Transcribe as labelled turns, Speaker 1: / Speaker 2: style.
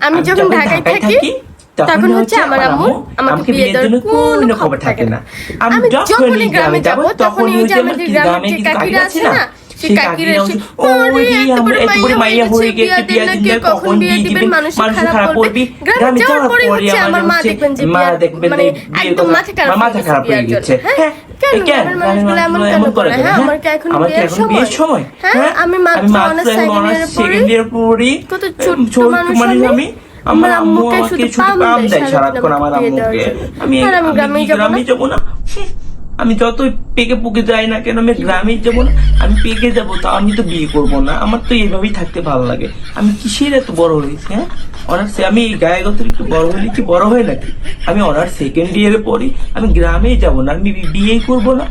Speaker 1: আমি যখন ঢাকায় থাকি তখন হচ্ছে আমার আম্মু আমাকে বিয়ে দেওয়ার কোনো খবর থাকে না। আমি যখনই গ্রামে যাব তখনই ওই যে আমাদের গ্রামের যে কাকিরা আছে না সেই কাকিরা এসে ওরে এতবড় মাইয়া হয়ে গেছে বিয়া দিন কখন বিয়ে দিবেন মানুষ খারাপ করবে গ্রামে যাওয়ার পরে হচ্ছে আমার মা দেখবেন যে
Speaker 2: মা দেখবেন
Speaker 1: মানে একদম মাথা খারাপ
Speaker 2: মাথা খারাপ হয়ে গেছে
Speaker 1: হ্যাঁ? কেন? মানুষগুলো এমন কেন করে হ্যাঁ আমার কি এখন বিয়ের
Speaker 2: সময়?
Speaker 1: হ্যাঁ আমি মাত্র অনার্স সেকেন্ড ইয়ারে পড়ি
Speaker 2: সেকেন্ড ইয়ার পড়ি
Speaker 1: কত
Speaker 2: ছোট
Speaker 1: মানুষ
Speaker 2: মানুষ
Speaker 1: আমি।
Speaker 2: আমি আমার
Speaker 1: আমার আম্মুকে শুধু
Speaker 2: শুধু
Speaker 1: পাম
Speaker 2: পাম
Speaker 1: দেয়
Speaker 2: দেয় সারাক্ষণ আমার আম্মুকে। আমি
Speaker 1: আর আমি
Speaker 2: আমি
Speaker 1: গ্রামেই
Speaker 2: কি
Speaker 1: যাব না?
Speaker 2: গ্রামে যাব না? আমি যতই পেকে পুকে যাই না কেন আমি গ্রামে যাব না? আমি পেকে যাব তা আমি তো বিয়ে করব না। আমার তো এইভাবেই থাকতে ভালো লাগে। আমি কিসের এত বড় হয়েছি হ্যাঁ? অনার্সে আমি গায়ে গত একটু বড় হয়ে নিচ্ছি বড় হয়ে নাকি? আমি অনার্স সেকেন্ড ইয়ারে পড়ি, আমি গ্রামে যাব না, আমি বিয়ে করব না।